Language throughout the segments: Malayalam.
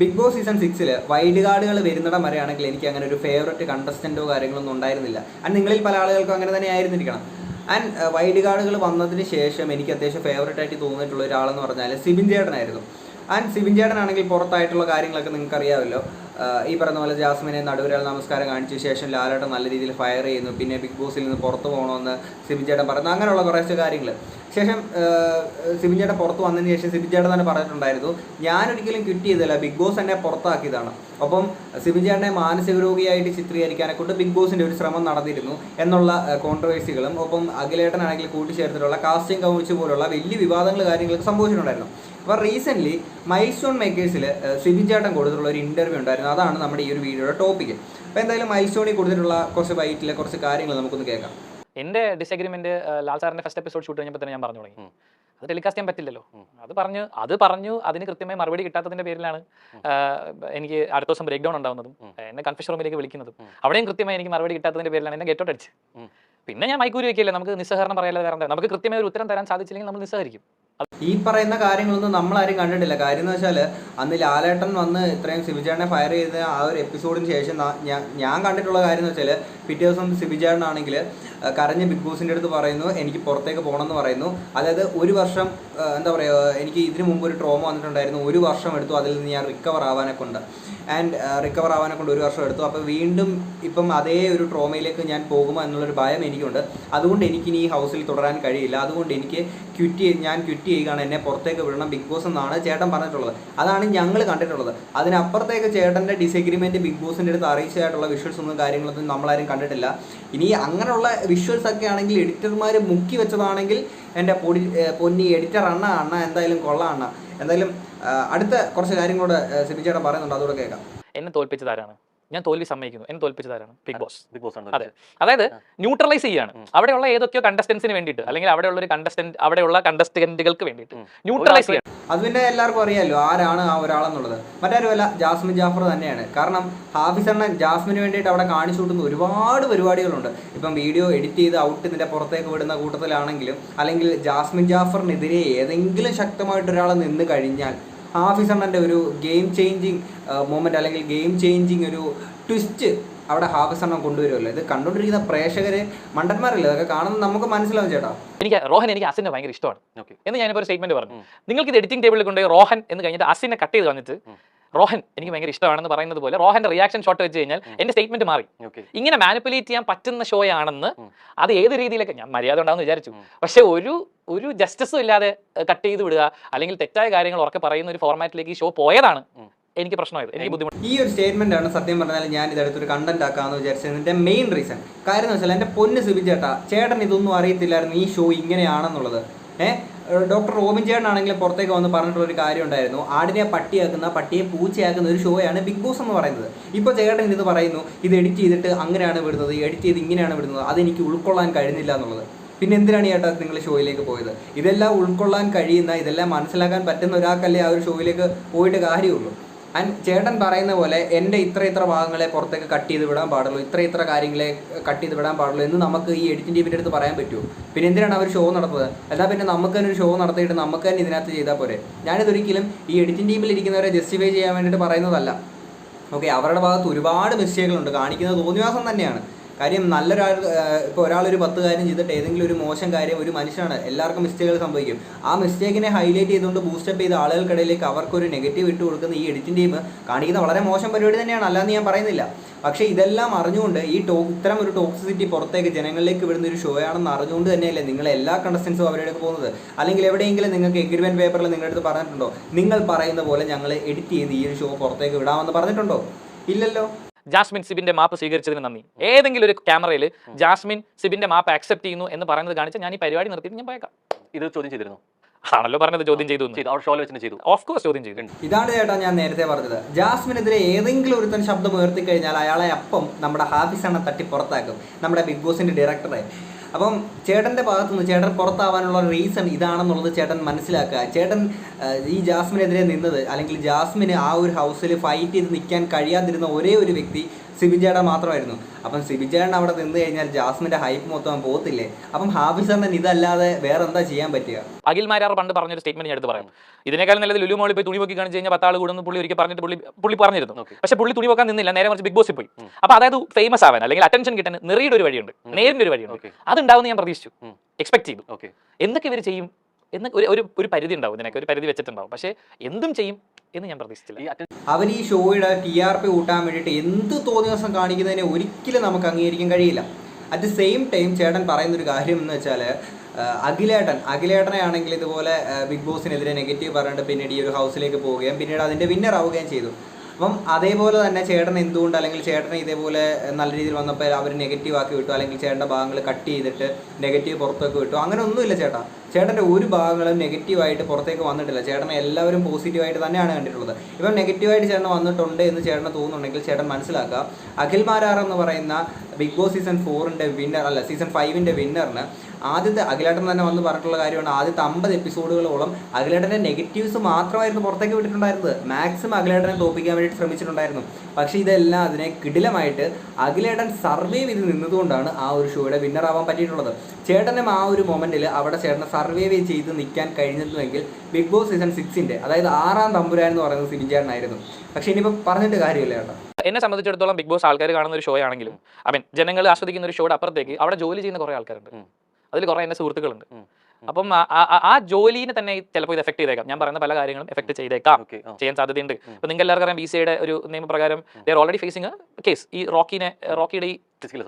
ബിഗ് ബോസ് സീസൺ സിക്സിൽ വൈൽഡ് കാർഡുകൾ വരുന്നിടം വരെയാണെങ്കിൽ എനിക്ക് അങ്ങനെ ഒരു ഫേവററ്റ് കണ്ടസ്റ്റന്റോ കാര്യങ്ങളൊന്നും ഉണ്ടായിരുന്നില്ല. ആൻഡ് നിങ്ങളിൽ പല ആളുകൾക്കും അങ്ങനെ തന്നെ ആയിരുന്നിരിക്കണം. ആൻഡ് വൈൽഡ് കാർഡുകൾ വന്നതിന് ശേഷം എനിക്ക് അത്യാവശ്യം ഫേവററ്റ് ആയിട്ട് തോന്നിയിട്ടുള്ള ഒരാളെന്ന് പറഞ്ഞാൽ സിബിൻ ചേട്ടനായിരുന്നു. ആൻഡ് സിബിൻ ചേട്ടനാണെങ്കിൽ പുറത്തായിട്ടുള്ള കാര്യങ്ങളൊക്കെ നിങ്ങൾക്ക് അറിയാമല്ലോ ആഹ് ഈ പറഞ്ഞ പോലെ ജാസ്മിനെ നടുവിരാൾ നമസ്കാരം കാണിച്ച ശേഷം ലാലേട്ടൻ നല്ല രീതിയിൽ ഫയർ ചെയ്യുന്നു. പിന്നെ ബിഗ് ബോസിൽ നിന്ന് പുറത്തു പോകണമെന്ന് സിബിൻ ചേട്ടൻ പറയുന്നു അങ്ങനെയുള്ള കുറേശ്ശെ കാര്യങ്ങൾ. ശേഷം സിബിൻ ചേട്ടൻ പുറത്ത് വന്നതിന് ശേഷം സിബിൻ ചേട്ടൻ തന്നെ പറഞ്ഞിട്ടുണ്ടായിരുന്നു ഞാനൊരിക്കലും കിട്ടിയതല്ല ബിഗ് ബോസ് എന്നെ പുറത്താക്കിയതാണ്. ഒപ്പം സിബിൻ ചേട്ടനെ മാനസിക രോഗിയായിട്ട് ചിത്രീകരിക്കാനെ കൊണ്ട് ബിഗ് ബോസിന്റെ ഒരു ശ്രമം നടന്നിരുന്നു എന്നുള്ള കോൺട്രവേഴ്സികളും ഒപ്പം അഖിലേട്ടനാണെങ്കിൽ കൂട്ടിച്ചേർത്തിട്ടുള്ള കാസ്റ്റിംഗ് കൗച്ച് പോലുള്ള വലിയ വിവാദങ്ങൾ കാര്യങ്ങളൊക്കെ സംഭവിച്ചിട്ടുണ്ടായിരുന്നു. അപ്പോൾ റീസെന്റ്ലി മൈൽ സ്റ്റോൺ മേക്കേഴ്സിൽ സിബിൻ ചേട്ടൻ കൊടുത്തിട്ടുള്ള ഒരു ഇന്റർവ്യൂ ഉണ്ടായിരുന്നു. അതാണ് നമ്മുടെ ഈ ഒരു വീഡിയോയുടെ ടോപ്പിക് അപ്പോൾ എന്തായാലും മൈൽ സ്റ്റോണിൽ കൊടുത്തിട്ടുള്ള കുറച്ച് ബൈറ്റിലെ കുറച്ച് കാര്യങ്ങൾ നമുക്കൊന്ന് കേൾക്കാം. എന്റെ ഡിസഗ്രിമെന്റ് ലാൽ സാറിന്റെ ഫസ്റ്റ് എപ്പിസോഡ് ഷൂട്ട് കഴിഞ്ഞപ്പോൾ തന്നെ ഞാൻ പറഞ്ഞു തുടങ്ങി. അത് ടെലികാസ്റ്റ് ചെയ്യാൻ പറ്റില്ലല്ലോ. അത് പറഞ്ഞു അത് പറഞ്ഞു അതിന് കൃത്യമായി മറുപടി കിട്ടാത്തതിന്റെ പേരിലാണ് എനിക്ക് അടുത്ത ദിവസം ബ്രേക്ക് ഡൗൺ ഉണ്ടാവുന്നതും എന്നെ കൺഫ്യൂഷൻ റൂമിലേക്ക് വിളിക്കുന്നതും. അവിടെയും കൃത്യമായി എനിക്ക് മറുപടി കിട്ടാത്തതിന്റെ പേരിലാണ് എന്നെ ഗെറ്റോട്ട് അടിച്ച് ഉം. പിന്നെ ഞാൻ മൈക്കൂരി വയ്ക്കില്ല നമുക്ക് നിസ്സഹരണം പറയാതെ വേറെ നമുക്ക് കൃത്യമായ ഒരു ഉത്തരം തരാൻ സാധിച്ചില്ലെങ്കിൽ നമ്മൾ നിസ്സഹരിക്കും ഈ പറയുന്ന കാര്യങ്ങളൊന്നും നമ്മളാരും കണ്ടിട്ടില്ല. കാര്യം എന്ന് വെച്ചാൽ അന്ന് ലാലേട്ടൻ വന്ന് ഇത്രയും സിബിചേട്ടനെ ഫയർ ചെയ്ത ആ ഒരു എപ്പിസോഡിന് ശേഷം ഞാൻ- കണ്ടിട്ടുള്ള കാര്യം എന്ന് വെച്ചാൽ പിറ്റേ ദിവസം സിബിചേട്ടനാണെങ്കിൽ കരഞ്ഞ് ബിഗ് ബോസിന്റെ അടുത്ത് പറയുന്നു എനിക്ക് പുറത്തേക്ക് പോകണം എന്ന് പറയുന്നു. അതായത് ഒരു വർഷം എന്താ പറയുക എനിക്ക് ഇതിനു മുമ്പ് ഒരു ട്രോമ വന്നിട്ടുണ്ടായിരുന്നു. ഒരു വർഷം എടുത്തു അതിൽ നിന്ന് ഞാൻ റിക്കവർ ആവാനൊക്കെ കൊണ്ട് ആൻഡ് റിക്കവർ ആവാനെ കൊണ്ട് ഒരു വർഷം എടുത്തു. അപ്പോൾ വീണ്ടും ഇപ്പം അതേ ഒരു ട്രോമയിലേക്ക് ഞാൻ പോകുമോ എന്നുള്ളൊരു ഭയം എനിക്കുണ്ട്. അതുകൊണ്ട് എനിക്കിനി ഈ ഹൗസിൽ തുടരാൻ കഴിയില്ല. അതുകൊണ്ട് എനിക്ക് ക്വിറ്റ് ഞാൻ ക്വിറ്റ് ചെയ്യുകയാണ്. എന്നെ പുറത്തേക്ക് വിടണം. ബിഗ് ബോസ് എന്നാണ് ചേട്ടൻ പറഞ്ഞിട്ടുള്ളത്. അതാണ് ഞങ്ങൾ കണ്ടിട്ടുള്ളത്. അതിനപ്പുറത്തേക്ക് ചേട്ടന്റെ ഡിസഗ്രിമെന്റ് ബിഗ് ബോസിന്റെ അടുത്ത് അറിയിച്ചതായിട്ടുള്ള വിഷ്വൽസ് ഒന്നും കാര്യങ്ങളൊന്നും നമ്മളാരും കണ്ടിട്ടില്ല. ഇനി അങ്ങനെയുള്ള വിഷ്വൽസ് ഒക്കെ ആണെങ്കിൽ എഡിറ്റർമാർ മുക്കി വെച്ചതാണെങ്കിൽ എന്റെ പൊടി പൊന്നി എഡിറ്റർ അണ്ണ അണ്ണ എന്തായാലും കൊള്ളാം അണ്ണ. എന്തായാലും അടുത്ത കുറച്ച് കാര്യങ്ങളോട് സിബിച്ചേട്ടൻ പറയുന്നുണ്ട് അതുകൂടെ കേൾക്കാം. എന്നെ തോൽപ്പിച്ചതാരാണ് ഞാൻ തോൽവി സമ്മതിക്കുന്നു. എന്നെ തോൽപ്പിച്ചതാരാണ്? ബിഗ് ബോസ് ബിഗ് ബോസ് ആണ് അതെ. അതായത് ന്യൂട്രലൈസ് ചെയ്യാണ്. അവിടെയുള്ള ഏതൊക്കെയോ കണ്ടസ്റ്റൻസിന് വേണ്ടിയിട്ട് അല്ലെങ്കിൽ അവിടെയുള്ള ഒരു കണ്ടസ്റ്റന്റ് അവിടെയുള്ള കണ്ടസ്റ്റന്റുകൾക്ക് വേണ്ടിയിട്ട് ന്യൂട്രലൈസ് ചെയ്യണം. അത് പിന്നെ എല്ലാവർക്കും അറിയാമല്ലോ ആരാണ് ആ ഒരാളെന്നുള്ളത്. മറ്റാരുമല്ല ജാസ്മിൻ ജാഫർ തന്നെയാണ്. കാരണം ഹാഫിസ് അണ്ണൻ ജാസ്മിന് വേണ്ടിയിട്ട് അവിടെ കാണിച്ചു കൂട്ടുന്ന ഒരുപാട് പരിപാടികളുണ്ട്. ഇപ്പം വീഡിയോ എഡിറ്റ് ചെയ്ത് ഔട്ട് ഇതിന്റെ പുറത്തേക്ക് വിടുന്ന കൂട്ടത്തിലാണെങ്കിലും അല്ലെങ്കിൽ ജാസ്മിൻ ജാഫറിനെതിരെ ഏതെങ്കിലും ശക്തമായിട്ട് ഒരാൾ നിന്ന് കഴിഞ്ഞാൽ ഹാഫിസ് അണ്ണന്റെ ഒരു ഗെയിം ചേഞ്ചിങ് മൂമെന്റ് അല്ലെങ്കിൽ ഗെയിം ചേഞ്ചിങ് ഒരു ട്വിസ്റ്റ് അവിടെ ഹാഫിസ് അമ്മ കൊണ്ടുവരുമല്ലോ ഇത് കണ്ടുകൊണ്ടിരിക്കുന്ന പ്രേക്ഷകര് മണ്ടന്മാരല്ലേ? അതൊക്കെ കാണുന്നത് നമുക്ക് മനസ്സിലാവും ചേട്ടാ. എനിക്ക് റോഹൻ എനിക്ക് അസിനെ ഭയങ്കര ഇഷ്ടമാണ്. ഓക്കെ. എന്ന് ഞാനിപ്പോൾ ഒരു സ്റ്റേറ്റ്മെന്റ് പറഞ്ഞു. നിങ്ങൾക്ക് ഇത് എഡിറ്റിംഗ് ടേബിളിൽ കൊണ്ട് റോഹൻ എന്ന് കഴിഞ്ഞിട്ട് അസിനെ കട്ട് ചെയ്ത് വന്നിട്ട്. റോഹൻ എനിക്ക് ഭയങ്കര ഇഷ്ടമാണെന്ന് പറയുന്നത് പോലെ റോഹന്റെ റിയാക്ഷൻ ഷോട്ട് വെച്ച് കഴിഞ്ഞാൽ എന്റെ സ്റ്റേറ്റ്മെന്റ് മാറി. ഇങ്ങനെ മാനിപ്പുലേറ്റ് ചെയ്യാൻ പറ്റുന്ന ഷോ ആണെന്ന് അത് ഏത് രീതിയിലൊക്കെ ഞാൻ മര്യാദ ഉണ്ടാവുന്ന വിചാരിച്ചു. പക്ഷെ ഒരു ഒരു ജസ്റ്റിസും ഇല്ലാതെ കട്ട് ചെയ്ത് വിടുക അല്ലെങ്കിൽ തെറ്റായ കാര്യങ്ങൾ ഉറക്കെ പറയുന്ന ഒരു ഫോർമാറ്റിലേക്ക് ഈ ഷോ പോയതാണ് എനിക്ക് പ്രശ്നമായത്. എനിക്ക് ബുദ്ധിമുട്ട്. ഈ ഒരു സ്റ്റേറ്റ്മെന്റ് ആണ് സത്യം പറഞ്ഞാൽ ഞാൻ ഇതെടുത്തൊരു കണ്ടന്റ് ആക്കാന്ന് വിചാരിച്ചതിന്റെ മെയിൻ റീസൺ കാര്യം എന്ന് വെച്ചാൽ എന്റെ പൊന്ന് സിബി ചേട്ടാ ചേട്ടൻ ഇതൊന്നും അറിയത്തില്ലായിരുന്നു ഈ ഷോ ഇങ്ങനെയാണെന്നുള്ളത്. ഡോക്ടർ റോബിൻ ചേട്ടനാണെങ്കിൽ പുറത്തേക്ക് വന്ന് പറഞ്ഞിട്ടുള്ള ഒരു കാര്യം ഉണ്ടായിരുന്നു. ആടിനെ പട്ടിയാക്കുന്ന പട്ടിയെ പൂച്ചയാക്കുന്ന ഒരു ഷോയാണ് ബിഗ് ബോസ് എന്ന് പറയുന്നത്. ഇപ്പോൾ ചേട്ടൻ ഇത് പറയുന്നു ഇത് എഡിറ്റ് ചെയ്തിട്ട് അങ്ങനെയാണ് വിടുന്നത് എഡിറ്റ് ചെയ്ത് ഇങ്ങനെയാണ് വിടുന്നത് അതെനിക്ക് ഉൾക്കൊള്ളാൻ കഴിഞ്ഞില്ല എന്നുള്ളത്. പിന്നെ എന്തിനാണ് ചേട്ടാ നിങ്ങൾ ഷോയിലേക്ക് പോയത്? ഇതെല്ലാം ഉൾക്കൊള്ളാൻ കഴിയുന്ന ഇതെല്ലാം മനസ്സിലാക്കാൻ പറ്റുന്ന ഒരാൾക്കല്ലേ ആ ഒരു ഷോയിലേക്ക് പോയിട്ട് കാര്യമുള്ളൂ. ആൻഡ് ചേട്ടൻ പറയുന്ന പോലെ എന്റെ ഇത്ര ഇത്ര ഭാഗങ്ങളെ പുറത്തേക്ക് കട്ട് ചെയ്ത് വിടാൻ പാടുള്ളൂ ഇത്ര ഇത്ര കാര്യങ്ങളെ കട്ട് ചെയ്ത് വിടാൻ പാടുള്ളൂ എന്ന് നമുക്ക് ഈ എഡിറ്റിംഗ് ടീമിന്റെ അടുത്ത് പറയാൻ പറ്റുമോ പിന്നെ എന്തിനാണ് അവർ ഷോ നടത്തുന്നത്? അല്ലാതെ പിന്നെ നമുക്ക് തന്നെ ഒരു ഷോ നടത്തിയിട്ട് നമുക്ക് തന്നെ ഇതിനകത്ത് ചെയ്താൽ പോരെ. ഞാനിതൊരിക്കലും ഈ എഡിറ്റിംഗ് ടീമിൽ ഇരിക്കുന്നവരെ ജസ്റ്റിഫൈ ചെയ്യാൻ വേണ്ടിയിട്ട് പറയുന്നതല്ല. ഓക്കെ അവരുടെ ഭാഗത്ത് ഒരുപാട് മിസ്റ്റേക്കുകളുണ്ട് കാണിക്കുന്നത് തോന്നിവാസം തന്നെയാണ്. കാര്യം നല്ലൊരാൾ ഇപ്പോൾ ഒരാളൊരു പത്ത് കാര്യം ചെയ്തിട്ട് ഏതെങ്കിലും ഒരു മോശം കാര്യം ഒരു മനുഷ്യനാണ് എല്ലാവർക്കും മിസ്റ്റേക്കുകൾ സംഭവിക്കും. ആ മിസ്റ്റേക്കിനെ ഹൈലൈറ്റ് ചെയ്തുകൊണ്ട് ബൂസ്റ്റപ്പ് ചെയ്ത ആളുകൾക്കിടയിലേക്ക് അവർക്കൊരു നെഗറ്റീവ് ഇട്ട് കൊടുക്കുന്ന ഈ എഡിറ്റിംഗ് ടീം കാണിക്കുന്ന വളരെ മോശം പരിപാടി തന്നെയാണ് അല്ലാന്ന് ഞാൻ പറയുന്നില്ല. പക്ഷേ ഇതെല്ലാം അറിഞ്ഞുകൊണ്ട് ഈ ടോ ഇത്തരം ഒരു ടോക്സിസിറ്റി പുറത്തേക്ക് ജനങ്ങളിലേക്ക് വിടുന്ന ഒരു ഷോ ആണെന്ന് അറിഞ്ഞുകൊണ്ട് തന്നെയല്ലേ നിങ്ങൾ എല്ലാ കണ്ടസ്റ്റൻസും അവരുടെ പോകുന്നത്? അല്ലെങ്കിൽ എവിടെയെങ്കിലും നിങ്ങൾക്ക് എഗ്രിമെന്റ് പേപ്പറിൽ നിങ്ങളുടെ അടുത്ത് പറഞ്ഞിട്ടുണ്ടോ? നിങ്ങൾ പറയുന്ന പോലെ ഞങ്ങൾ എഡിറ്റ് ചെയ്ത് ഈ ഒരു ഷോ പുറത്തേക്ക് വിടാമെന്ന് പറഞ്ഞിട്ടുണ്ടോ? ഇല്ലല്ലോ. ജാസ്മിൻ സിബിന്റെ മാപ്പ് സ്വീകരിച്ചതിന് നന്ദി. ഏതെങ്കിലും ഒരു ക്യാമറയിൽ ജാസ്മിൻ സിബിന്റെ മാപ്പ് ആക്സെപ്റ്റ് ചെയ്യുന്നു എന്ന് പറയുന്നത് കാണിച്ച് ഞാൻ ഈ പരിപാടി നിർത്തിയിട്ട് ഞാൻ പോയേക്കാം. ഇത് ചോദ്യം ചെയ്തിരുന്നു? ആണല്ലോ പറഞ്ഞത് ചോദ്യം ചെയ്തു ചെയ്തു. അവിടെ ഷോയിൽ വെച്ച് ചെയ്തു. ഓഫ് കോഴ്സ് ചോദ്യം ചെയ്തു. ഇതാണ് ചേട്ടാ ഞാൻ നേരത്തെ പറഞ്ഞത്. ജാസ്മിനെതിരെ ഏതെങ്കിലും ഒരുത്തൻ ശബ്ദം ഉയർത്തി കഴിഞ്ഞാൽ അയാളെ അപ്പം നമ്മുടെ ഹാഫിസ് എണ്ണ തട്ടി പുറത്താക്കും. നമ്മുടെ ബിഗ് ബോസിന്റെ ഡയറക്ടറെ അപ്പം ചേട്ടന്റെ ഭാഗത്തുനിന്ന് ചേട്ടൻ പുറത്താവാനുള്ള റീസൺ ഇതാണെന്നുള്ളത് ചേട്ടൻ മനസ്സിലാക്കുക. ചേട്ടൻ ഈ ജാസ്മിനെതിരെ നിന്നത് അല്ലെങ്കിൽ ജാസ്മിന് ആ ഒരു ഹൗസിൽ ഫൈറ്റ് ചെയ്ത് നിൽക്കാൻ കഴിയാതിരുന്ന ഒരേ ഒരു വ്യക്തി സിബിൻ ചേട്ടൻ മാത്രമായിരുന്നു. അപ്പം സിബിൻ ചേട്ടൻ അവിടെ നിന്ന് കഴിഞ്ഞാൽ ജാസ്മിന്റെ ഹൈപ്പ് മൊത്തം പോകത്തില്ലേ? അപ്പം ഹാഫിസ് അണ്ണൻ ഇതല്ലാതെ വേറെ എന്താ ചെയ്യാൻ പറ്റുക? അഖിൽ മാരാർ പണ്ട് പറഞ്ഞൊരു സ്റ്റേറ്റ്മെന്റ് ഞാൻ എടുത്ത് പറയാം. ഇതിനേക്കാൾ നല്ലത് ലുലു മോളി പോയി തുണി പൊക്കി കാണിച്ച് കഴിഞ്ഞാൽ പത്താൾ കൂടുന്ന. പുള്ളി ഒരിക്കൽ പറഞ്ഞിട്ട് പുള്ളി പുള്ളി പറഞ്ഞിരുന്നു. പക്ഷേ പുള്ളി തുണി പൊക്കാൻ നിന്നില്ല. നേരെ മറിച്ച് ബിഗ് ബോസിൽ പോയി. അപ്പൊ അതായത് ഫേമസ് ആവാൻ അല്ലെങ്കിൽ അറ്റൻഷൻ കിട്ടാൻ നിറയുടെ ഒരു വഴിയുണ്ട്. നേരിന്റെ ഒരു വഴിയുണ്ട്. അത് അതുണ്ടാവും ഞാൻ പ്രതീക്ഷിച്ചു. എക്സ്പെക്ട് ചെയ്തു. എന്തൊക്കെ ഇവർ ചെയ്യും? എന്ന് ഒരു ഒരു ഒരു പരിധി ഉണ്ടാവും ഇതിനൊക്കെ. ഒരു പരിധി വെച്ചിട്ടുണ്ടാവും. പക്ഷേ എന്തും ചെയ്യും എന്ന് ഞാൻ പ്രതീക്ഷിച്ചില്ല. അവർ ഈ ഷോയുടെ ടി ആർ പി കൂട്ടാൻ വേണ്ടിയിട്ട് എന്ത് തോന്നിയ ദിവസം കാണിക്കുന്നതിനെ ഒരിക്കലും നമുക്ക് അംഗീകരിക്കാൻ കഴിയില്ല. അറ്റ് ദ സെയിം ടൈം ചേട്ടൻ പറയുന്ന ഒരു കാര്യം എന്ന് വെച്ചാൽ അഖിലേട്ടൻ അഖിലേട്ടനെ ആണെങ്കിൽ ഇതുപോലെ ബിഗ് ബോസിനെതിരെ നെഗറ്റീവ് പറഞ്ഞിട്ട് പിന്നീട് ഈ ഒരു ഹൗസിലേക്ക് പോവുകയും പിന്നീട് അതിന്റെ വിന്നർ ആവുകയും ചെയ്തു. അപ്പം അതേപോലെ തന്നെ ചേട്ടൻ എന്തുകൊണ്ട് അല്ലെങ്കിൽ ചേട്ടനെ ഇതേപോലെ നല്ല രീതിയിൽ വന്നപ്പോൾ അവർ നെഗറ്റീവ് ആക്കി വിട്ടു അല്ലെങ്കിൽ ചേട്ടന്റെ ഭാഗങ്ങൾ കട്ട് ചെയ്തിട്ട് നെഗറ്റീവ് പുറത്തേക്ക് വിട്ടു? അങ്ങനെ ഒന്നുമില്ല ചേട്ടാ. ചേട്ടന്റെ ഒരു ഭാഗങ്ങളും നെഗറ്റീവായിട്ട് പുറത്തേക്ക് വന്നിട്ടില്ല. ചേട്ടനെ എല്ലാവരും പോസിറ്റീവായിട്ട് തന്നെയാണ് കണ്ടിട്ടുള്ളത്. ഇപ്പം നെഗറ്റീവായിട്ട് ചേട്ടൻ വന്നിട്ടുണ്ട് എന്ന് ചേട്ടന് തോന്നുന്നുണ്ടെങ്കിൽ ചേട്ടൻ മനസ്സിലാക്കുക അഖിൽ മാരാർ എന്ന് പറയുന്ന ബിഗ് ബോസ് സീസൺ ഫോറിന്റെ വിന്നർ അല്ല സീസൺ ഫൈവിന്റെ വിന്നറിന് ആദ്യത്തെ അഖിലേട്ടൻ തന്നെ വന്ന് പറഞ്ഞിട്ടുള്ള കാര്യമാണ്. ആദ്യത്തെ അമ്പത് എപ്പിസോഡുകളോളം അഖിലേട്ടന്റെ നെഗറ്റീവ്സ് മാത്രമായിരുന്നു പുറത്തേക്ക് വിട്ടിട്ടുണ്ടായിരുന്നത്. മാക്സിമം അഖിലേട്ടനെ തോപ്പിക്കാൻ വേണ്ടി ശ്രമിച്ചിട്ടുണ്ടായിരുന്നു. പക്ഷേ ഇതെല്ലാം അതിനെ കിടിലമായിട്ട് അഖിലേട്ടൻ സർവൈവ് ചെയ്ത് നിന്നതുകൊണ്ടാണ് ആ ഒരു ഷോയുടെ വിന്നർ ആവാൻ പറ്റിയിട്ടുള്ളത്. ചേട്ടനും ആ ഒരു മൊമെന്റിൽ അവിടെ ചേട്ടനെ സർവൈവ് ചെയ്ത് നിൽക്കാൻ കഴിഞ്ഞിരുന്നുവെങ്കിൽ ബിഗ് ബോസ് സീസൺ സിക്സിന്റെ അതായത് ആറാം തമ്പുരാൻ എന്ന് പറയുന്നത് സിബിൻ ചേട്ടനായിരുന്നു പക്ഷേ ഇനിയിപ്പോൾ പറഞ്ഞിട്ട് കാര്യമില്ല ചേട്ടാ. എന്നെ സംബന്ധിച്ചിടത്തോളം ബിഗ് ബോസ് ആൾക്കാർ കാണുന്ന ഒരു ഷോ ആണെങ്കിലും ഐ മീൻ ജനങ്ങൾ ആസ്വദിക്കുന്ന ഒരു ഷോയുടെ അപ്പുറത്തേക്ക് അവിടെ ജോലി ചെയ്യുന്ന കുറേ ആൾക്കാരുണ്ട്. അതിൽ കുറേ എന്റെ സുഹൃത്തുക്കളുണ്ട്. അപ്പം ആ- ജോലിനെ തന്നെ ചിലപ്പോൾ ഇത് എഫക്ട് ചെയ്തേക്കാം. ഞാൻ പറയുന്ന പല കാര്യങ്ങളും എഫക്ട് ചെയ്തേക്കാം. ചെയ്യാൻ സാധ്യതയുണ്ട്. അപ്പൊ നിങ്ങൾ എല്ലാവർക്കും അറിയാം ബി സിയുടെ ഒരു നിയമപ്രകാരം ദർ ഓൾറെഡി ഫേസിങ് കേസ് ഈ റോക്കിനെ റോക്കിയുടെ ഈ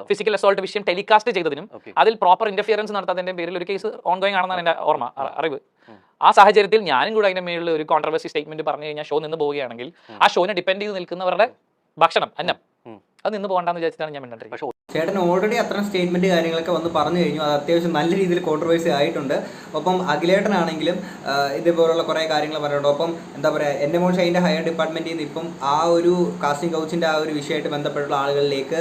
ഫിസിക്കൽ അസോൾട്ട് വിഷയം ടെലികാസ്റ്റ് ചെയ്തതിനും അതിൽ പ്രോപ്പർ ഇന്റർഫിയറൻസ് നടത്താത്തതിന്റെ പേരിൽ ഒരു കേസ് ഓൺഗോയിങ് ആണെന്നാണ് എന്റെ ഓർമ്മ അറിവ്. ആ സാഹചര്യത്തിൽ ഞാനും കൂടെ അതിന്റെ മേളിൽ ഒരു കോൺട്രവേഴ്സി സ്റ്റേറ്റ്മെന്റ് പറഞ്ഞു കഴിഞ്ഞാൽ ഷോ നിന്ന് പോവുകയാണെങ്കിൽ ആ ഷോനെ ഡിപെൻഡ് ചെയ്ത് നിൽക്കുന്നവരുടെ ഭക്ഷണം അന്നം. അത് നിന്ന് പോകണ്ടെന്ന് വിചാരിച്ചിട്ടാണ് ഞാൻ പക്ഷെ ചേട്ടൻ ഓൾറെഡി അത്തരം സ്റ്റേറ്റ്മെന്റ് കാര്യങ്ങളൊക്കെ വന്ന് പറഞ്ഞു കഴിഞ്ഞു. അത് അത്യാവശ്യം നല്ല രീതിയിൽ കോൺട്രവേഴ്സി ആയിട്ടുണ്ട്. ഒപ്പം അഖിലേട്ടനാണെങ്കിലും ഇതേപോലുള്ള കുറേ കാര്യങ്ങൾ പറയുന്നുണ്ട് ഒപ്പം എന്താ പറയുക എന്റെ മോൾ ഷൈന്റെ ഹയർ ഡിപ്പാർട്ട്മെന്റിൽ നിന്ന് ഇപ്പം ആ ഒരു കാസ്റ്റിംഗ് കൗച്ചിന്റെ ആ ഒരു വിഷയമായിട്ട് ബന്ധപ്പെട്ടുള്ള ആളുകളിലേക്ക്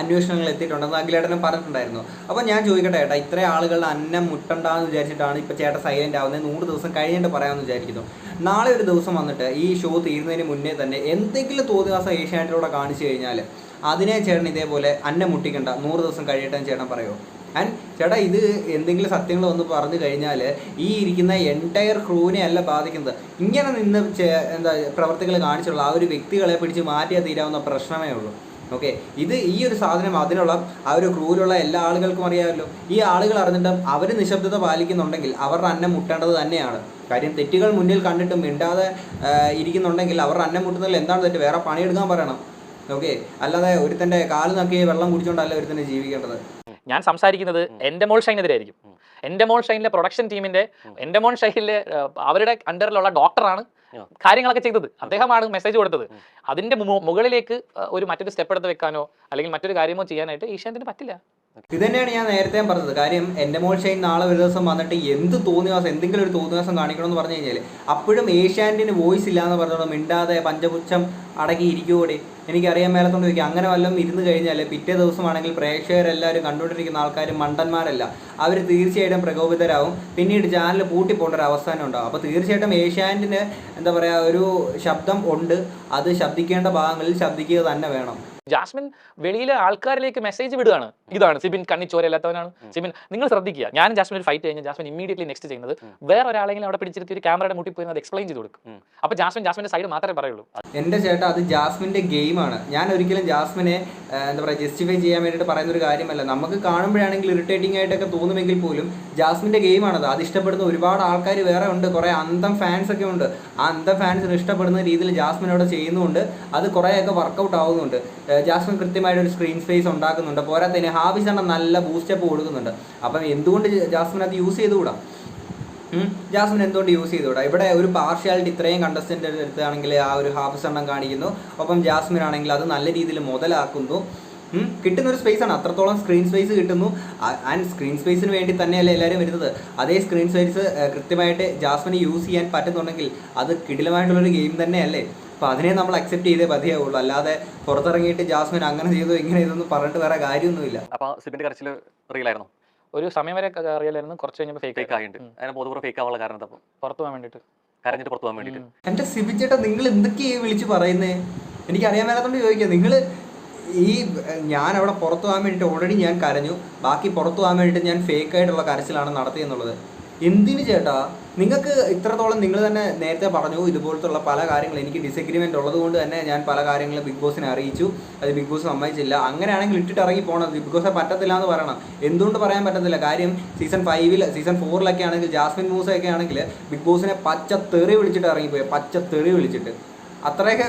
അന്വേഷണങ്ങൾ എത്തിയിട്ടുണ്ടെന്ന് അഖിലേട്ടനും പറഞ്ഞിട്ടുണ്ടായിരുന്നു. അപ്പം ഞാൻ ചോദിക്കട്ടെ ചേട്ടാ ഇത്രയും ആളുകളുടെ അന്നം മുട്ടണ്ടെന്ന് വിചാരിച്ചിട്ടാണ് ഇപ്പോൾ ചേട്ടൻ സൈലന്റ് ആവുന്നത്. നൂറ് ദിവസം കഴിഞ്ഞിട്ട് പറയാമെന്ന് വിചാരിക്കുന്നു. നാളെ ഒരു ദിവസം വന്നിട്ട് ഈ ഷോ തീരുന്നതിന് മുന്നേ തന്നെ എന്തെങ്കിലും തോന്നിയ ദിവസം ഏഷ്യാനെറ്റിലൂടെ കാണിച്ചു കഴിഞ്ഞാൽ അതിനെ ചേട്ടൻ ഇതേപോലെ അന്നെ മുട്ടിക്കണ്ട നൂറ് ദിവസം കഴിയട്ടെ ചേട്ടൻ പറയുമോ ആൻഡ് ചേട്ടാ ഇത് എന്തെങ്കിലും സത്യങ്ങൾ ഒന്ന് പറഞ്ഞു കഴിഞ്ഞാൽ ഈ ഇരിക്കുന്ന എന്റയർ ക്രൂവിനെ അല്ല ബാധിക്കുന്നത്. ഇങ്ങനെ നിന്ന് എന്താ പ്രവർത്തികൾ കാണിച്ചുള്ള ആ ഒരു വ്യക്തികളെ പിടിച്ച് മാറ്റിയാൽ തീരാവുന്ന പ്രശ്നമേ ഉള്ളൂ. ഓക്കെ ഇത് ഈ ഒരു സാധനം അതിനുള്ള ആ ഒരു ക്രൂവിലുള്ള എല്ലാ ആളുകൾക്കും അറിയാമല്ലോ. ഈ ആളുകൾ അറിഞ്ഞിട്ടും അവർ നിശബ്ദത പാലിക്കുന്നുണ്ടെങ്കിൽ അവരുടെ അന്നം മുട്ടേണ്ടത് തന്നെയാണ്. കാര്യം തെറ്റുകൾ മുന്നിൽ കണ്ടിട്ടും മിണ്ടാതെ ഇരിക്കുന്നുണ്ടെങ്കിൽ അവരുടെ അന്നം മുട്ടുന്നതിൽ എന്താണ് തെറ്റ്? വേറെ പണിയെടുക്കാൻ പറയണം. ഓക്കെ അല്ലാതെ ഒരുത്തന്റെ കാൽ നക്കി വെള്ളം കുടിച്ചുകൊണ്ടല്ല ഒരുത്തന്നെ ജീവിക്കേണ്ടത്. ഞാൻ സംസാരിക്കുന്നത് എന്റെ മോൾ ഷൈനെതിരായിരിക്കും. എന്റെ മോൾ ഷൈനിലെ പ്രൊഡക്ഷൻ ടീമിന്റെ എന്റെ മോൾ ഷൈനിലെ അവരുടെ അണ്ടറിലുള്ള ഡോക്ടറാണ് കാര്യങ്ങളൊക്കെ ചെയ്തത്. അദ്ദേഹമാണ് മെസ്സേജ് കൊടുത്തത്. അതിന്റെ മുകളിലേക്ക് ഒരു മറ്റൊരു സ്റ്റെപ്പ് എടുത്ത് വെക്കാനോ അല്ലെങ്കിൽ മറ്റൊരു കാര്യമോ ചെയ്യാനായിട്ട് ഈശാന്തിന് പറ്റില്ല. ഇത് തന്നെയാണ് ഞാൻ നേരത്തെ പറഞ്ഞത്. കാര്യം എന്റെ മോൾ ഷൈൻ നാളെ ഒരു ദിവസം വന്നിട്ട് എന്ത് തോന്നിവാസം എന്തെങ്കിലും ഒരു തോന്നിവാസം കാണിക്കണമെന്ന് പറഞ്ഞു കഴിഞ്ഞാൽ അപ്പോഴും ഏഷ്യാന്റിന് വോയിസ് ഇല്ലാന്ന് പറഞ്ഞോളൂ. മിണ്ടാതെ പഞ്ചപുച്ഛം അടങ്ങി ഇരിക്കുകൂടെ എനിക്കറിയാൻ മേലത്തോണ്ട് ചോദിക്കാം. അങ്ങനെ വല്ലതും ഇരുന്ന് കഴിഞ്ഞാൽ പിറ്റേ ദിവസമാണെങ്കിൽ പ്രേക്ഷകരെല്ലാവരും കണ്ടുകൊണ്ടിരിക്കുന്ന ആൾക്കാർ മണ്ടന്മാരല്ല. അവർ തീർച്ചയായിട്ടും പ്രകോപിതരാകും പിന്നീട് ചാനൽ പൂട്ടിപ്പോണ്ട ഒരു അവസാനം ഉണ്ടാകും അപ്പോൾ തീർച്ചയായിട്ടും ഏഷ്യാന്റിന് എന്താ പറയുക ഒരു ശബ്ദം ഉണ്ട്. അത് ശബ്ദിക്കേണ്ട ഭാഗങ്ങളിൽ ശബ്ദിക്കുക തന്നെ വേണം. ജാസ്മിൻ വെളിയിലെ ആൾക്കാരിലേക്ക് മെസ്സേജ് വിടുകയാണ്. ഇതാണ് സിബിൻ കണ്ണി ചോരയില്ലാത്തവനാണ് സിബിൻ നിങ്ങൾ ശ്രദ്ധിക്കുക. ഞാൻ ജാസ്മിൻ ഒരു ഫൈറ്റ് കഴിഞ്ഞാൽ ജാസ്മിൻ ഇമ്മീഡിയറ്റ്ലി നെക്സ്റ്റ് ചെയ്യുന്നത് വേറെ ഒരാളെങ്കിലും അവിടെ പിടിച്ചിരുത്തി ഒരു ക്യാമറയുടെ മുട്ടി പോയി അത് എക്സ്പ്ലെയിൻ ചെയ്ത് കൊടുക്കും. അപ്പൊ ജാസ്മിൻ ജാസ്മിന്റെ സൈഡ് മാത്രമേ പറയുള്ളൂ. എന്റെ ചേട്ടാ അത് ജാസ്മിന്റെ ഗെയിമാണ് ഞാൻ ഒരിക്കലും ജാസ്മിനെ എന്താ പറയുക ജസ്റ്റിഫൈ ചെയ്യാൻ വേണ്ടിയിട്ട് പറയുന്ന ഒരു കാര്യമല്ല. നമുക്ക് കാണുമ്പോഴാണെങ്കിൽ ഇറിറ്റേറ്റിംഗ് ആയിട്ടൊക്കെ തോന്നുമെങ്കിൽ പോലും ജാസ്മിന്റെ ഗെയിമാണത് അത് ഇഷ്ടപ്പെടുന്ന ഒരുപാട് ആൾക്കാർ വേറെ ഉണ്ട്. കുറേ അന്തം ഫാൻസ് ഒക്കെ ഉണ്ട്. ആ അന്തം ഫാൻസിന് ഇഷ്ടപ്പെടുന്ന രീതിയിൽ ജാസ്മിൻ അവിടെ ചെയ്യുന്നുണ്ട്. അത് കുറേയൊക്കെ വർക്കൗട്ട് ആവുന്നുണ്ട്. ജാസ്മിൻ കൃത്യമായിട്ട് ഒരു സ്ക്രീൻ സ്പേസ് ഉണ്ടാക്കുന്നുണ്ട് പോരാത്തതിന് ഹാബിസ് എണ്ണം നല്ല ബൂസ്റ്റപ്പ് കൊടുക്കുന്നുണ്ട്. അപ്പം എന്തുകൊണ്ട് ജാസ്മിൻ അത് യൂസ് ചെയ്തുകൂടാ? ജാസ്മിൻ എന്തുകൊണ്ട് യൂസ് ചെയ്തുകൂടാ? ഇവിടെ ഒരു പാർഷ്യാലിറ്റി ഇത്രയും കണ്ടസ്റ്റന്റ് എടുത്താണെങ്കിൽ ആ ഒരു ഹാഫ് എണ്ണം കാണിക്കുന്നു. ഒപ്പം ജാസ്മിൻ ആണെങ്കിൽ അത് നല്ല രീതിയിൽ മുതലാക്കുന്നു. കിട്ടുന്ന ഒരു സ്പേസ് ആണ്. അത്രത്തോളം സ്ക്രീൻ സ്പേസ് കിട്ടുന്നു. ആൻഡ് സ്ക്രീൻ സ്പേസിന് വേണ്ടി തന്നെയല്ലേ എല്ലാവരും വരുന്നത്. അതേ സ്ക്രീൻ സ്പേസ് കൃത്യമായിട്ട് ജാസ്മിന് യൂസ് ചെയ്യാൻ പറ്റുന്നുണ്ടെങ്കിൽ അത് കിടിലമായിട്ടുള്ളൊരു ഗെയിം തന്നെയല്ലേ? അപ്പോൾ അതിനെ നമ്മൾ അക്സെപ്റ്റ് ചെയ്തേ മതിയാവുള്ളൂ. അല്ലാതെ പുറത്തിറങ്ങിയിട്ട് ജാസ്മിൻ അങ്ങനെ ചെയ്തു ഇങ്ങനെ ചെയ്തെന്ന് പറഞ്ഞിട്ട് വേറെ കാര്യമൊന്നുമില്ല. അപ്പോൾ സിബിന്റെ കരച്ചിൽ റിയൽ ആയിരുന്നു? ഒരു സമയം വരെ അറിയാലായിരുന്നു കുറച്ച് കഴിഞ്ഞപ്പോൾ ഫേക്ക് ഫേക്ക് ആയിട്ടുണ്ട്. അതിനെ പൊതുവെ ഫേക്ക് ആവാനുള്ള കാരണം എന്താ അപ്പൊ? പുറത്തു പോകാൻ വേണ്ടിയിട്ട്. കരഞ്ഞിട്ട് പുറത്തു പോകാൻ വേണ്ടിയിട്ട്. എന്റെ സിബി ചേട്ടാ നിങ്ങൾ എന്തൊക്കെയാ വിളിച്ച് പറയുന്നേ? എനിക്ക് അറിയാൻ മേലാത്തോണ്ട് ചോദിക്കുക നിങ്ങൾ ഈ ഞാൻ അവിടെ പുറത്തു പോകാൻ വേണ്ടിയിട്ട് ഓൾറെഡി ഞാൻ കരഞ്ഞു. ബാക്കി പുറത്തു പോകാൻ വേണ്ടിയിട്ട് ഞാൻ ഫേക്ക് ആയിട്ടുള്ള കരച്ചിലാണ് നടത്തിയെന്നുള്ളത്. എന്തിന് ചേട്ടാ? നിങ്ങൾക്ക് ഇത്രത്തോളം നിങ്ങൾ തന്നെ നേരത്തെ പറഞ്ഞു ഇതുപോലത്തുള്ള പല കാര്യങ്ങൾ എനിക്ക് ഡിസഗ്രിമെന്റ് ഉള്ളത് കൊണ്ട് തന്നെ ഞാൻ പല കാര്യങ്ങളും ബിഗ് ബോസിനെ അറിയിച്ചു. അത് ബിഗ് ബോസ് സമ്മതിച്ചില്ല. അങ്ങനെയാണെങ്കിൽ ഇട്ടിട്ട് ഇറങ്ങി പോകണം ബിഗ് ബോസ് പറ്റത്തില്ല എന്ന് പറയണം. എന്തുകൊണ്ട് പറയാൻ പറ്റത്തില്ല? കാര്യം സീസൺ ഫൈവിൽ സീസൺ ഫോറിലൊക്കെ ആണെങ്കിൽ ജാസ്മിൻ മൂസയൊക്കെ ആണെങ്കിൽ ബിഗ് ബോസിനെ പച്ച തെറി വിളിച്ചിട്ട് ഇറങ്ങിപ്പോയി. പച്ച തെറി വിളിച്ചിട്ട്. അത്രയൊക്കെ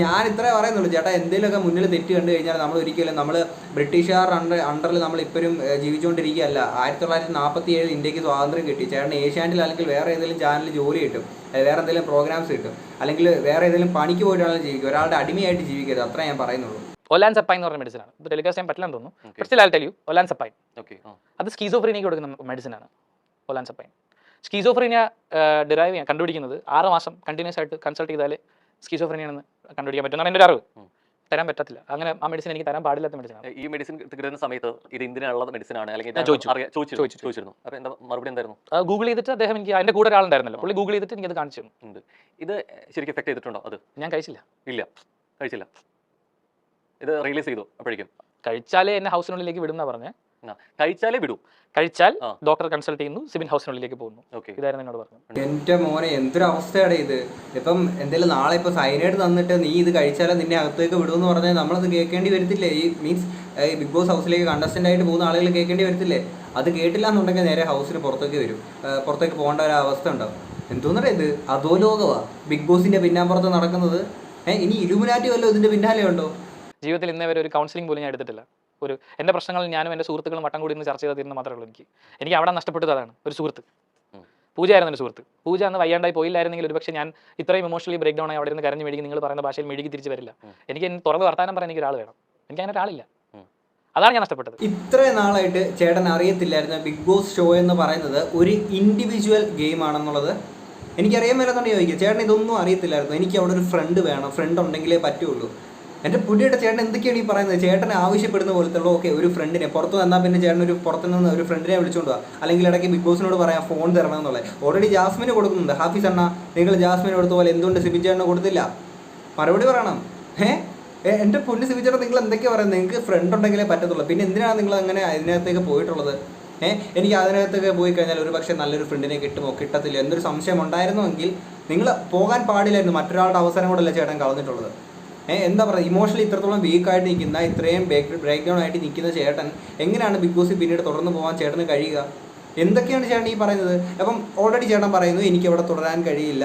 ഞാൻ ഇത്രേ പറയുന്നുള്ളൂ ചേട്ടാ എന്തെങ്കിലുമൊക്കെ മുന്നിൽ തെറ്റ് കണ്ടു കഴിഞ്ഞാൽ നമ്മൾ ഒരിക്കലും നമ്മൾ ബ്രിട്ടീഷുകാർ അണ്ടർ അണ്ടറിൽ നമ്മൾ ഇപ്പോഴും ജീവിച്ചുകൊണ്ടിരിക്കുകയല്ല. ആയിരത്തി തൊള്ളായിരത്തി നാൽപ്പത്തി ഏഴിൽ ഇന്ത്യയ്ക്ക് സ്വാതന്ത്ര്യം കിട്ടി. ചേട്ടൻ ഏഷ്യാനിൽ അല്ലെങ്കിൽ വേറെ ഏതെങ്കിലും ചാനലിൽ ജോലി കിട്ടും. അല്ലെങ്കിൽ വേറെ എന്തെങ്കിലും പ്രോഗ്രാംസ് കിട്ടും. അല്ലെങ്കിൽ വേറെ ഏതെങ്കിലും പണിക്ക് പോയിട്ടാണ് ജീവിക്കും. ഒരാളുടെ അടിമയായിട്ട് ജീവിക്കരുത്. അത്ര ഞാൻ പറയുന്നുള്ളൂ. ഒലാൻ സപ്പൈൻ എന്ന് പറഞ്ഞ മെഡിസിൻ ആണ്. ടെലികാസ്റ്റ് ചെയ്യാൻ പറ്റില്ലെന്ന് തോന്നുന്നു. ഫസ്റ്റ് പക്ഷേ ലാൽ ടെലിയു ഒലാൻ സപ്പൈൻ ഓക്കെ അത് സ്കീസോഫ്രീനിക്ക് കൊടുക്കുന്ന മെഡിസിൻ ആണ്. ഒലാൻ സപ്പൈൻ സ്കീസോഫ്രീനിയ ഡിറൈവ് ചെയ്യാൻ കണ്ടുപിടിക്കുന്നത് ആറ് മാസം കണ്ടിന്യൂസ് ആയിട്ട് കൺസൾട്ട് ചെയ്താലേ സ്കീസോഫ്രീനിയാണെന്ന് കണ്ടുപിടിക്കാൻ പറ്റും എന്നാണ് എന്റെ ഒരു അറിവ്. തരാൻ പറ്റത്തില്ല. അങ്ങനെ ആ മെഡിസിൻ എനിക്ക് തരാൻ പാടില്ലാത്ത മെഡിസിൻ ഈ മെഡിസിൻ കിട്ടുന്ന സമയത്ത് ഇത് ഇന്ത്യയിലുള്ള മെഡിസിൻ ആണ് അല്ലെങ്കിൽ. ചോദിച്ചിരുന്നു. അപ്പോൾ എന്താ മറുപടി എന്തായിരുന്നു? ഗൂഗിൾ ചെയ്തിട്ട് അദ്ദേഹം എനിക്ക് അതിന്റെ കൂടെ ഒരാളുണ്ടായിരുന്നല്ലോ. പുള്ളി ഗൂഗിൾ ചെയ്തിട്ട് എനിക്ക് അത് കാണിച്ചു ഇത് ശരിക്കും എഫക്ട് ചെയ്തിട്ടുണ്ടോ അത്? ഞാൻ കഴിച്ചില്ല. ഇല്ല. കഴിച്ചില്ല. ഇത് റിലീസ് ചെയ്തു അപ്പോഴേക്കും. കഴിച്ചാലേ എന്നെ ഹൗസിനുള്ളിലേക്ക് വിടുന്ന പറഞ്ഞേ. കഴിച്ചാലേ വിടൂ. കഴിച്ചാൽ ഡോക്ടർ കൺസൾട്ട് ചെയ്യുന്നു സിബിൻ ഹൗസിനുള്ളിലേക്ക് പോകുന്നു. ഇതായിരുന്നു എന്നോട് പറഞ്ഞു എന്റെ മോനെ എന്തൊരു അവസ്ഥയാണ് ഇത്? ഇപ്പം എന്തെങ്കിലും നാളെ ഇപ്പൊ സൈനൈഡ് തന്നിട്ട് നീ ഇത് കഴിച്ചാലേ നിന്നെ അകത്തേക്ക് വിടുമെന്ന് പറഞ്ഞാൽ നമ്മളത് കേൾക്കേണ്ടി വരത്തില്ലേ? ഈ മീൻസ് ബിഗ് ബോസ് ഹൗസിലേക്ക് കണ്ടസ്റ്റന്റ് ആയിട്ട് പോകുന്ന ആളുകൾ കേൾക്കേണ്ടി വരത്തില്ലേ? അത് കേട്ടില്ല എന്നുണ്ടെങ്കിൽ നേരെ ഹൗസിന് പുറത്തേക്ക് വരും. പുറത്തേക്ക് പോകേണ്ട ഒരു അവസ്ഥ ഉണ്ടാവും. എന്തോന്നറിയ ഇത്? അധോലോകവാ. ബിഗ് ബോസിന്റെ പിന്നാമ്പുറത്ത് നടക്കുന്നത്. ഇനി ഇലുമിനാറ്റി വല്ലതും ഇതിന്റെ പിന്നാലെ ഉണ്ടോ ജീവിതത്തിൽ ഇന്നേ വരെ ഒരു കൗൺസിലിംഗ് പോലും ഞാൻ എടുത്തിട്ടില്ല. ഒരു എന്റെ പ്രശ്നങ്ങൾ ഞാനും എന്റെ സുഹൃത്തുക്കളും വട്ടം കൂടി ഇന്ന് ചർച്ച ചെയ്ത് തീരുന്ന മാത്രമേ ഉള്ളൂ എനിക്ക്. എനിക്ക് അവിടെ നഷ്ടപ്പെട്ടത് അതാണ് ഒരു സുഹൃത്ത്. പൂജയായിരുന്നു എന്റെ സുഹൃത്ത്. പൂജ അന്ന് വയ്യാണ്ടായി പോയില്ലായിരുന്നെങ്കിൽ ഒരുപക്ഷെ ഞാൻ ഇത്രയും ഇമോഷണലി ബ്രേക്ക് ഡൗൺ ആയി അവിടെ നിന്ന് കരഞ്ഞ് മെഴുകി നിങ്ങൾ പറയുന്ന ഭാഷയിൽ മെഴുകി തിരിച്ച് വരില്ല. എനിക്ക് എന്നെ തുറന്ന് വർത്താനം പറയാൻ എനിക്ക് ഒരാൾ വേണം. എനിക്ക് അങ്ങനെ ഒരാളില്ല. അതാണ് ഞാൻ നഷ്ടപ്പെട്ടത്. ഇത്രയും നാളായിട്ട് ചേട്ടൻ അറിയത്തില്ലായിരുന്നു ബിഗ് ബോസ് ഷോ എന്ന് പറയുന്നത് ഒരു ഇൻഡിവിജ്വൽ ഗെയിം ആണെന്നുള്ളത്. എനിക്കറിയാൻ മേലെന്നുണ്ട് ചോദിക്കുക ചേട്ടൻ ഇതൊന്നും അറിയത്തില്ലായിരുന്നു. എനിക്ക് അവിടെ ഒരു ഫ്രണ്ട് വേണം. ഫ്രണ്ട് ഉണ്ടെങ്കിലേ പറ്റുള്ളൂ. എന്റെ പുള്ളിയുടെ ചേട്ടൻ എന്തൊക്കെയാണ് ഈ പറയുന്നത്? ചേട്ടനെ ആവശ്യപ്പെടുന്ന പോലത്തെ ഓക്കെ ഒരു ഫ്രണ്ടിനെ പുറത്ത് വന്നാൽ പിന്നെ ചേട്ടൻ ഒരു പുറത്തു നിന്ന് ഒരു ഫ്രണ്ടിനെ വിളിച്ചുകൊണ്ട് പോവാ അല്ലെങ്കിൽ ഇടയ്ക്ക് ബിഗ് ബോസിനോട് പറയാം ഫോൺ തരണം എന്നുള്ളത്. ഓൾറെഡി ജാസ്മിന് കൊടുക്കുന്നുണ്ട്. ഹാഫീസ് അണ്ണ നിങ്ങൾ ജാസ്മിന് കൊടുത്ത പോലെ എന്തുകൊണ്ട് സിബിൻ ചേട്ടന് കൊടുത്തില്ല? മറുപടി പറയണം. ഏ എന്റെ സിബി ചേട്ടൻ നിങ്ങൾ എന്തൊക്കെയാണ് പറയുന്നത്? നിങ്ങൾക്ക് ഫ്രണ്ട് ഉണ്ടെങ്കിലേ പറ്റത്തുള്ളൂ. പിന്നെ എന്തിനാണ് നിങ്ങൾ അങ്ങനെ അതിനകത്തേക്ക് പോയിട്ടുള്ളത്? ഏഹ് എനിക്ക് അതിനകത്തേക്ക് പോയി കഴിഞ്ഞാൽ ഒരു പക്ഷേ നല്ലൊരു ഫ്രണ്ടിനെ കിട്ടുമോ? കിട്ടത്തില്ല. എന്തൊരു സംശയം ഉണ്ടായിരുന്നുവെങ്കിൽ നിങ്ങൾ പോകാൻ പാടില്ലായിരുന്നു. മറ്റൊരാളുടെ അവസരം കൂടല്ല ചേട്ടൻ കളഞ്ഞിട്ടുള്ളത്. എന്താ പറയുക ഇമോഷണലി ഇത്രത്തോളം വീക്കായിട്ട് നിൽക്കുന്ന ഇത്രയും ബ്രേക്ക് ബ്രേക്ക് ഡൗൺ ആയിട്ട് നിൽക്കുന്ന ചേട്ടൻ എങ്ങനെയാണ് ബിഗ് ബോസിൽ പിന്നീട് തുടർന്ന് പോകാൻ ചേട്ടന് കഴിയുക? എന്തൊക്കെയാണ് ചേട്ടൻ ഈ പറയുന്നത്? അപ്പം ഓൾറെഡി ചേട്ടൻ പറയുന്നു എനിക്ക് അവിടെ തുടരാൻ കഴിയില്ല.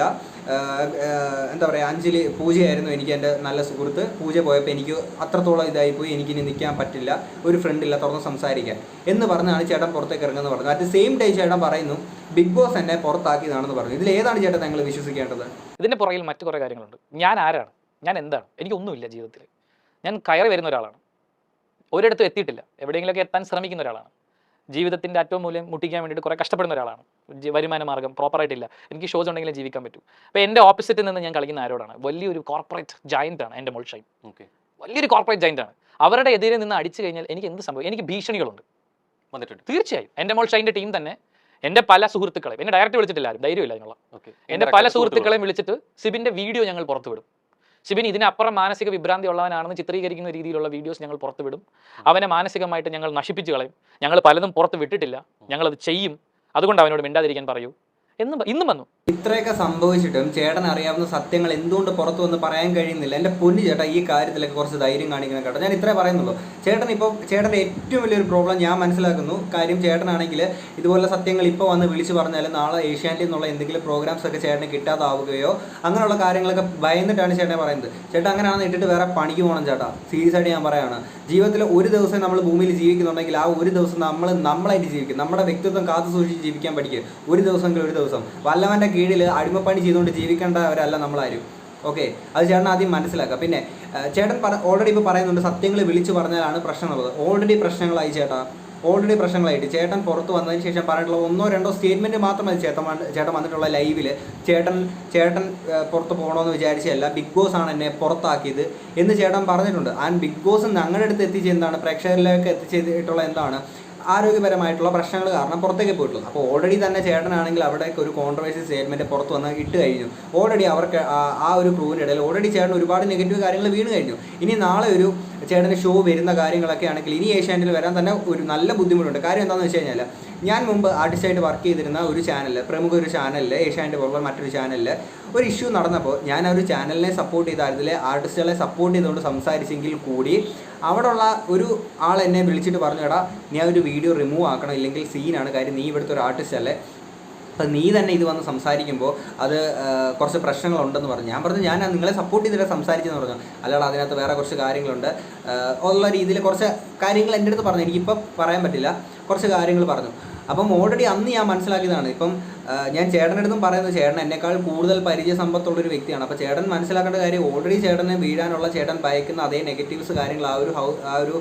എന്താ പറയുക അഞ്ജലി പൂജയായിരുന്നു എനിക്ക് എന്റെ നല്ല സുഹൃത്ത്. പൂജ പോയപ്പോൾ എനിക്ക് അത്രത്തോളം ഇതായിപ്പോയി എനിക്കിനി നിൽക്കാൻ പറ്റില്ല ഒരു ഫ്രണ്ടില്ല തുറന്ന് സംസാരിക്കാൻ. എന്ന് പറഞ്ഞാണ് ചേട്ടൻ പുറത്തേക്ക് ഇറങ്ങുന്നത് പറഞ്ഞത്. അറ്റ് സെയിം ടൈം ചേട്ടൻ പറയുന്നു ബിഗ് ബോസ് എന്നെ പുറത്താക്കിയതാണെന്ന് പറഞ്ഞു. ഇതിൽ ഏതാണ് ചേട്ടൻ ഞങ്ങൾ വിശ്വസിക്കേണ്ടത്? ഇതിന്റെ പുറകിൽ മറ്റു കുറേ കാര്യങ്ങളുണ്ട്. ഞാൻ ആരാണ്? ഞാൻ എന്താണ് എനിക്കൊന്നുമില്ല ജീവിതത്തിൽ ഞാൻ കയറി വരുന്ന ഒരാളാണ്. ഒരിടത്തും എത്തിയിട്ടില്ല. എവിടെയെങ്കിലുമൊക്കെ എത്താൻ ശ്രമിക്കുന്ന ഒരാളാണ്. ജീവിതത്തിന്റെ ഏറ്റവും മൂല്യം മുട്ടിക്കാൻ വേണ്ടിയിട്ട് കുറേ കഷ്ടപ്പെടുന്ന ഒരാളാണ്. വരുമാന മാർഗം പ്രോപ്പറായിട്ടില്ല. എനിക്ക് ഷോസ് ഉണ്ടെങ്കിലും ജീവിക്കാൻ പറ്റൂ. അപ്പോൾ എന്റെ ഓപ്പോസിറ്റിൽ നിന്ന് ഞാൻ കളിക്കുന്ന ആരോടാണ്? വലിയൊരു കോർപ്പറേറ്റ് ജയന്റ് ആണ് എന്റെ മോൾ ഷൈൻ. ഓക്കെ. വലിയൊരു കോർപ്പറേറ്റ് ജയന്റ് ആണ്. അവരുടെ എതിരെ നിന്ന് അടിച്ചു കഴിഞ്ഞാൽ എനിക്ക് എന്ത് സംഭവം എനിക്ക് ഭീഷണികളുണ്ട്. വന്നിട്ടുണ്ട്. തീർച്ചയായും. എന്റെ മോൾ ഷൈന്റെ ടീം തന്നെ എന്റെ പല സുഹൃത്തുക്കളെയും എന്നെ ഡയറക്റ്റ് വിളിച്ചിട്ടില്ല ആരും. ധൈര്യമില്ല അതിനുള്ള. ഓക്കെ. എന്റെ പല സുഹൃത്തുക്കളെയും. വിളിച്ചിട്ട് സിബിന്റെ വീഡിയോ ഞങ്ങൾ പുറത്തുവിടും. സിബിൻ ഇതിനപ്പുറം മാനസിക വിഭ്രാന്തി ഉള്ളവനാണെന്ന് ചിത്രീകരിക്കുന്ന രീതിയിലുള്ള വീഡിയോസ് ഞങ്ങൾ പുറത്തുവിടും. അവനെ മാനസികമായിട്ട് ഞങ്ങൾ നശിപ്പിച്ചു കളയും. ഞങ്ങൾ പലതും പുറത്ത് വിട്ടിട്ടില്ല. ഞങ്ങളത് ചെയ്യും. അതുകൊണ്ട് അവനോട് മിണ്ടാതിരിക്കാൻ പറയൂ. എന്നും ഇന്നും വന്നു. ഇത്രയൊക്കെ സംഭവിച്ചിട്ടും ചേട്ടൻ അറിയാവുന്ന സത്യങ്ങൾ എന്തുകൊണ്ട് പുറത്തു വന്ന് പറയാൻ കഴിയുന്നില്ല. എന്റെ പൊന്നു ചേട്ടാ ഈ കാര്യത്തിലൊക്കെ കുറച്ച് ധൈര്യം കാണിക്കണം കേട്ടോ. ഞാൻ ഇത്രേ പറയുന്നുള്ളൂ. ചേട്ടൻ ഇപ്പോൾ ചേട്ടന്റെ ഏറ്റവും വലിയൊരു പ്രോബ്ലം ഞാൻ മനസ്സിലാക്കുന്നു. കാര്യം ചേട്ടനാണെങ്കിൽ ഇതുപോലെ സത്യങ്ങൾ ഇപ്പോൾ വന്ന് വിളിച്ചു പറഞ്ഞാൽ നാളെ ഏഷ്യാനിൽ നിന്നുള്ള എന്തെങ്കിലും പ്രോഗ്രാംസ് ഒക്കെ ചേട്ടന് കിട്ടാതാവുകയോ അങ്ങനെയുള്ള കാര്യങ്ങളൊക്കെ ഭയന്നിട്ടാണ് ചേട്ടനെ പറയുന്നത്. ചേട്ടാ അങ്ങനെയാണെന്ന് ഇട്ടിട്ട് വേറെ പണിക്ക് പോകണം ചേട്ടാ. സീരിയസ് ആയിട്ട് ഞാൻ പറയാണ്. ജീവിതത്തിൽ ഒരു ദിവസം നമ്മൾ ഭൂമിയിൽ ജീവിക്കുന്നുണ്ടെങ്കിൽ ആ ഒരു ദിവസം നമ്മൾ നമ്മളായിട്ട് ജീവിക്കും. നമ്മുടെ വ്യക്തിത്വം കാത്തു സൂക്ഷിച്ച് ജീവിക്കാൻ പഠിക്കുക. ഒരു ദിവസം ഒരു ദിവസം വല്ലവന്റെ കീഴിൽ അടിമപ്പണി ചെയ്തുകൊണ്ട് ജീവിക്കേണ്ടവരല്ല നമ്മളാരും. ഓക്കെ? അത് ചേട്ടൻ ആദ്യം മനസ്സിലാക്കുക പിന്നെ ചേട്ടൻ പറ ഓൾറെഡി ഇപ്പോൾ പറയുന്നുണ്ട് സത്യങ്ങൾ വിളിച്ചു പറഞ്ഞാലാണ് പ്രശ്നമുള്ളത്. ഓൾറെഡി പ്രശ്നങ്ങളായി ചേട്ടാ. ഓൾറെഡി പ്രശ്നങ്ങളായിട്ട്. ചേട്ടൻ പുറത്ത് വന്നതിന് ശേഷം പറഞ്ഞിട്ടുള്ള ഒന്നോ രണ്ടോ സ്റ്റേറ്റ്മെന്റ് മാത്രം മതി ചേട്ടൻ ചേട്ടൻ വന്നിട്ടുള്ള ലൈവിൽ ചേട്ടൻ ചേട്ടൻ പുറത്ത് പോകണമെന്ന് വിചാരിച്ചല്ല ബിഗ് ബോസ് ആണ് എന്നെ പുറത്താക്കിയത് എന്ന് ചേട്ടൻ പറഞ്ഞിട്ടുണ്ട്. ആൻഡ് ബിഗ് ബോസ് ഞങ്ങളുടെ അടുത്ത് എത്തിച്ചെന്താണ് പ്രേക്ഷകരിലേക്ക് എത്തിച്ചിട്ടുള്ള എന്താണ്? ആരോഗ്യപരമായിട്ടുള്ള പ്രശ്നങ്ങൾ കാരണം പുറത്തേക്ക് പോയിട്ടുള്ളൂ അപ്പോൾ ഓൾറെഡി തന്നെ ചേട്ടനാണെങ്കിൽ അവിടേക്ക് ഒരു കോൺട്രവേഴ്സി സ്റ്റേറ്റ്മെന്റ് പുറത്ത് വന്ന് ഇട്ട് കഴിഞ്ഞു. ഓൾറെഡി അവർക്ക് ആ- ഒരു പ്രൂവിന്റെ ഇടയിൽ ഓൾറെഡി ചേട്ടൻ ഒരുപാട് നെഗറ്റീവ് കാര്യങ്ങൾ വീണ് കഴിഞ്ഞു. ഇനി നാളെ ഒരു ചേട്ടന്റെ ഷോ വരുന്ന കാര്യങ്ങളൊക്കെ ആണെങ്കിൽ ഇനി ഏഷ്യാനെറ്റിൽ വരാൻ തന്നെ ഒരു നല്ല ബുദ്ധിമുട്ടുണ്ട്. കാര്യം എന്താണെന്ന് വെച്ച് കഴിഞ്ഞാൽ ഞാൻ മുമ്പ് ആർട്ടിസ്റ്റായിട്ട് വർക്ക് ചെയ്തിരുന്ന ഒരു ചാനലിൽ പ്രമുഖ ഒരു ചാനലിൽ ഏഷ്യാനെറ്റ് പോലുള്ള മറ്റൊരു ചാനലിൽ ഒരു ഇഷ്യൂ നടന്നപ്പോൾ ഞാൻ ആ ഒരു ചാനലിനെ സപ്പോർട്ട് ചെയ്ത ആർട്ടിസ്റ്റുകളെ സപ്പോർട്ട് ചെയ്തുകൊണ്ട് സംസാരിച്ചെങ്കിൽ കൂടി അവിടെയുള്ള ഒരു ആൾ എന്നെ വിളിച്ചിട്ട് പറഞ്ഞു എടാ നീ ആ ഒരു വീഡിയോ റിമൂവ് ആക്കണം ഇല്ലെങ്കിൽ സീനാണ് കാര്യം നീ ഇവിടുത്തെ ഒരു ആർട്ടിസ്റ്റ് അല്ലേ? അപ്പം നീ തന്നെ ഇത് വന്ന് സംസാരിക്കുമ്പോൾ അത് കുറച്ച് പ്രശ്നങ്ങളുണ്ടെന്ന് പറഞ്ഞു. ഞാൻ പറഞ്ഞു ഞാൻ നിങ്ങളെ സപ്പോർട്ട് ചെയ്തിട്ട് സംസാരിച്ചെന്ന് പറഞ്ഞു. അല്ലാതെ അതിനകത്ത് വേറെ കുറച്ച് കാര്യങ്ങളുണ്ട്. ഉള്ള രീതിയിൽ കുറച്ച് കാര്യങ്ങൾ എന്റെ അടുത്ത് പറഞ്ഞു. എനിക്കിപ്പോൾ പറയാൻ പറ്റില്ല. കുറച്ച് കാര്യങ്ങൾ പറഞ്ഞു. അപ്പം ഓൾറെഡി അന്ന് ഞാൻ മനസ്സിലാക്കിയതാണ്. ഇപ്പം ഞാൻ ചേട്ടന്റെ അടുത്തും പറയുന്നത് ചേട്ടൻ എന്നെക്കാൾ കൂടുതൽ പരിചയ സമ്പത്തുള്ള ഒരു വ്യക്തിയാണ്. അപ്പോൾ ചേട്ടൻ മനസ്സിലാക്കേണ്ട കാര്യം ഓൾറെഡി ചേട്ടനെ വീഴാനുള്ള ചേട്ടൻ ഭയക്കുന്ന അതേ നെഗറ്റീവ്സ് കാര്യങ്ങൾ ആ ഒരു ഹൗ ആ ഒരു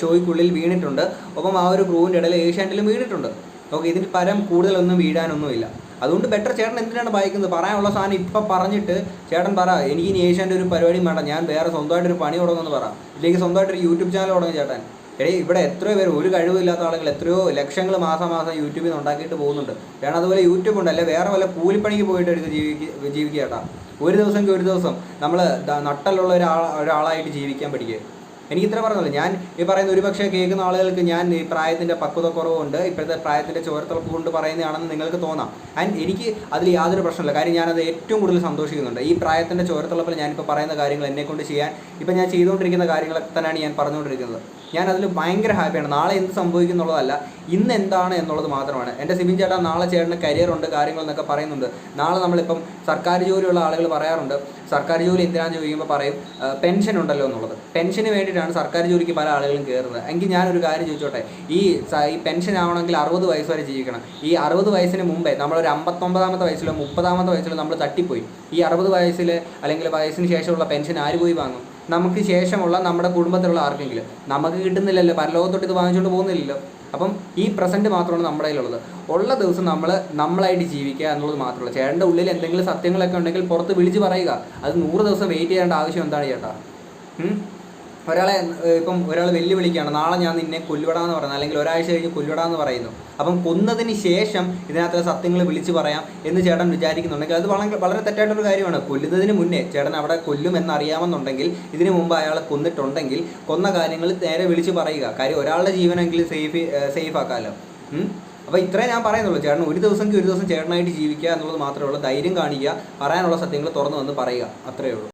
ഷോയ്ക്കുള്ളിൽ വീണിട്ടുണ്ട്. ഒപ്പം ആ ഒരു ക്രൂവിന്റെ ഇടയിൽ ഏഷ്യാനെറ്റിലും വീണിട്ടുണ്ട്. ഓക്കെ ഇതിന് പരം കൂടുതലൊന്നും വീഴാനൊന്നുമില്ല. അതുകൊണ്ട് ബെറ്റർ ചേട്ടൻ എന്തിനാണ് ഭയക്കുന്നത്? പറയാനുള്ള സാധനം ഇപ്പം പറഞ്ഞിട്ട് ചേട്ടൻ പറ എനിക്ക് ഇനി ഏഷ്യാന്റെ ഒരു പരിപാടി വേണ്ട ഞാൻ വേറെ സ്വന്തമായിട്ടൊരു പണി തുടങ്ങുമെന്ന് പറ. ഇല്ലെങ്കിൽ സ്വന്തമായിട്ടൊരു യൂട്യൂബ് ചാനൽ തുടങ്ങി ചേട്ടൻ. എടേ ഇവിടെ എത്രയോ പേര് ഒരു കഴിവില്ലാത്ത ആളുകൾ എത്രയോ ലക്ഷങ്ങൾ മാസം മാസം യൂട്യൂബിൽ നിന്ന് ഉണ്ടാക്കിയിട്ട് പോകുന്നുണ്ട്. വേണം അതുപോലെ യൂട്യൂബ് ഉണ്ടല്ലേ വേറെ വല്ല കൂലിപ്പണിക്ക് പോയിട്ട് എടുത്ത് ജീവിക്കുക ജീവിക്കുക കേട്ടാ. ഒരു ദിവസം ഒരു ദിവസം നമ്മൾ നട്ടലുള്ള ഒരാൾ ഒരാളായിട്ട് ജീവിക്കാൻ പഠിക്കുക. എനിക്ക് ഇത്ര പറഞ്ഞല്ലോ ഞാൻ ഈ പറയുന്ന ഒരുപക്ഷെ കേൾക്കുന്ന ആളുകൾക്ക് ഞാൻ ഈ പ്രായത്തിന്റെ പക്വത കുറവുണ്ട് ഇപ്പോഴത്തെ പ്രായത്തിന്റെ ചോരത്തിളപ്പ് കൊണ്ട് പറയുന്നതാണെന്ന് നിങ്ങൾക്ക് തോന്നാം. ആൻഡ് എനിക്ക് അതിൽ യാതൊരു പ്രശ്നമില്ല. കാര്യം ഞാനത് ഏറ്റവും കൂടുതൽ സന്തോഷിക്കുന്നുണ്ട്. ഈ പ്രായത്തിന്റെ ചോരത്തിളപ്പിൽ ഞാനിപ്പോൾ പറയുന്ന കാര്യങ്ങൾ എന്നെക്കൊണ്ട് ചെയ്യാൻ ഇപ്പം ഞാൻ ചെയ്തുകൊണ്ടിരിക്കുന്ന കാര്യങ്ങളൊക്കെ തന്നെയാണ് ഞാൻ പറഞ്ഞുകൊണ്ടിരിക്കുന്നത്. ഞാൻ അതിൽ ഭയങ്കര ഹാപ്പിയാണ്. നാളെ എന്ത് സംഭവിക്കും എന്നുള്ളതല്ല ഇന്ന് എന്താണ് എന്നുള്ളത് മാത്രമാണ്. എന്റെ സിബിൻ ചേട്ടാ നാളെ ചേട്ടന് കാര്യങ്ങൾ എന്നൊക്കെ പറയുന്നുണ്ട്. നാളെ നമ്മളിപ്പം സർക്കാർ ജോലിയുള്ള ആളുകൾ പറയാറുണ്ട്. സർക്കാർ ജോലി എന്തിനാണെന്ന് ചോദിക്കുമ്പോൾ പറയും പെൻഷൻ ഉണ്ടല്ലോ എന്നുള്ളത്. പെൻഷന് വേണ്ടിയിട്ടാണ് സർക്കാർ ജോലിക്ക് പല ആളുകളും കയറുന്നത് എങ്കിൽ ഞാനൊരു കാര്യം ചോദിച്ചോട്ടെ ഈ ഈ പെൻഷൻ ആവണമെങ്കിൽ അറുപത് വയസ്സ് വരെ ജീവിക്കണം. ഈ അറുപത് വയസ്സിന് മുമ്പേ നമ്മളൊരു അമ്പത്തൊമ്പതാമത്തെ വയസ്സിലോ മുപ്പതാമത്തെ വയസ്സിലോ നമ്മൾ തട്ടിപ്പോയി. ഈ അറുപത് വയസ്സിൽ അല്ലെങ്കിൽ വയസ്സിന് ശേഷമുള്ള പെൻഷൻ ആര് പോയി വാങ്ങും? നമുക്ക് ശേഷമുള്ള നമ്മുടെ കുടുംബത്തിലുള്ള ആർക്കെങ്കിലും? നമുക്ക് കിട്ടുന്നില്ലല്ലോ പരലോകത്തോട്ട് ഇത് വാങ്ങിച്ചുകൊണ്ട് പോകുന്നില്ലല്ലോ. അപ്പം ഈ പ്രസന്റ് മാത്രമാണ് നമ്മുടെ കയ്യിലുള്ളത്. ഉള്ള ദിവസം നമ്മൾ നമ്മളായിട്ട് ജീവിക്കുക എന്നുള്ളത് മാത്രമല്ല ചേട്ടന്റെ ഉള്ളിൽ എന്തെങ്കിലും സത്യങ്ങളൊക്കെ ഉണ്ടെങ്കിൽ പുറത്ത് വിളിച്ച് പറയുക. അത് നൂറ് ദിവസം വെയിറ്റ് ചെയ്യേണ്ട ആവശ്യം എന്താണ് ചേട്ടാ? ഒരാളെ ഇപ്പം ഒരാൾ വെല്ലുവിളിക്കുകയാണ് നാളെ ഞാൻ നിന്നെ കൊല്ലുവിടാന്ന് പറയുന്നത് അല്ലെങ്കിൽ ഒരാഴ്ച കഴിഞ്ഞ് കൊല്ലുവിടാന്ന് പറയുന്നു. അപ്പം കൊന്നതിന് ശേഷം ഇതിനകത്ത് സത്യങ്ങൾ വിളിച്ച് പറയാം എന്ന് ചേട്ടൻ വിചാരിക്കുന്നുണ്ടെങ്കിൽ അത് വളരെ വളരെ തെറ്റായിട്ടൊരു കാര്യമാണ്. കൊല്ലുന്നതിന് മുന്നേ ചേട്ടൻ അവിടെ കൊല്ലും എന്നറിയാമെന്നുണ്ടെങ്കിൽ ഇതിനു മുമ്പ് അയാൾ കൊന്നിട്ടുണ്ടെങ്കിൽ കൊന്ന കാര്യങ്ങൾ നേരെ വിളിച്ച് പറയുക. കാര്യം ഒരാളുടെ ജീവനെങ്കിലും സേഫ് സേഫ് ആക്കാമല്ലോ? അപ്പോൾ ഇത്രേ ഞാൻ പറയുന്നുള്ളൂ. ചേട്ടൻ ഒരു ദിവസം ഒരു ദിവസം ചേട്ടനായിട്ട് ജീവിക്കുക എന്നുള്ളത് മാത്രമേ ഉള്ളൂ. ധൈര്യം കാണിക്കുക പറയാനുള്ള സത്യങ്ങൾ തുറന്നു വന്ന് പറയുക. അത്രയേ ഉള്ളൂ.